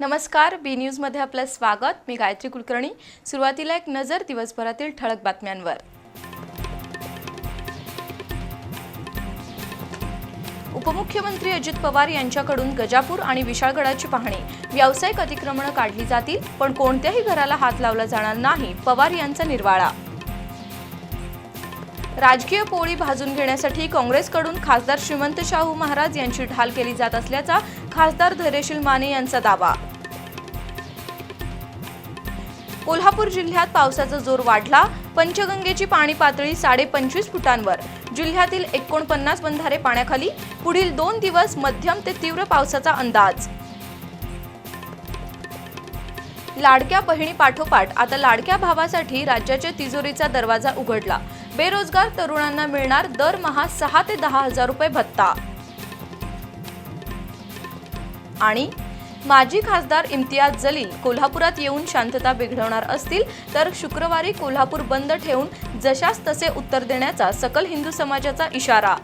नमस्कार बी न्यूजमध्ये आपलं स्वागत. मी गायत्री कुलकर्णी. सुरुवातीला एक नजर दिवसभरातील ठळक बातम्यांवर. उपमुख्यमंत्री अजित पवार यांच्याकडून गजापूर आणि विशाळगडाची पाहणी. व्यावसायिक अतिक्रमणं काढली जातील पण कोणत्याही घराला हात लावला जाणार नाही पवार यांचा निर्वाळा. राजकीय पोळी भाजून घेण्यासाठी काँग्रेसकडून खासदार श्रीमंत शाहू महाराज यांची ढाल केली जात असल्याचा खासदार धैर्यशील माने यांचा दावा. कोल्हापूर जिल्ह्यात पावसाचा जोर वाढला. पंचगंगेची पाणी पातळी साडे पंचवीस फुटांवर. जिल्ह्यातील एकोणपन्नास बंधारे पाण्याखाली पुढील दोन दिवस मध्यम ते तीव्र पावसाचा अंदाज. लाडक्या बहिणी पाठोपाठ आता लाडक्या भावासाठी राज्याच्या तिजोरीचा दरवाजा उघडला. बेरोजगार तरुणांना मिळणार दरमहा सहा ते दहा हजार रुपये भत्ता. आणि माजी खासदार इम्तियाज जलील कोल्हापुरात येऊन शांतता बिघडवणार असतील तर शुक्रवारी कोल्हापूर बंद ठेवून जशास तसे उत्तर देण्याचा सकल हिंदू समाजाचा इशारा.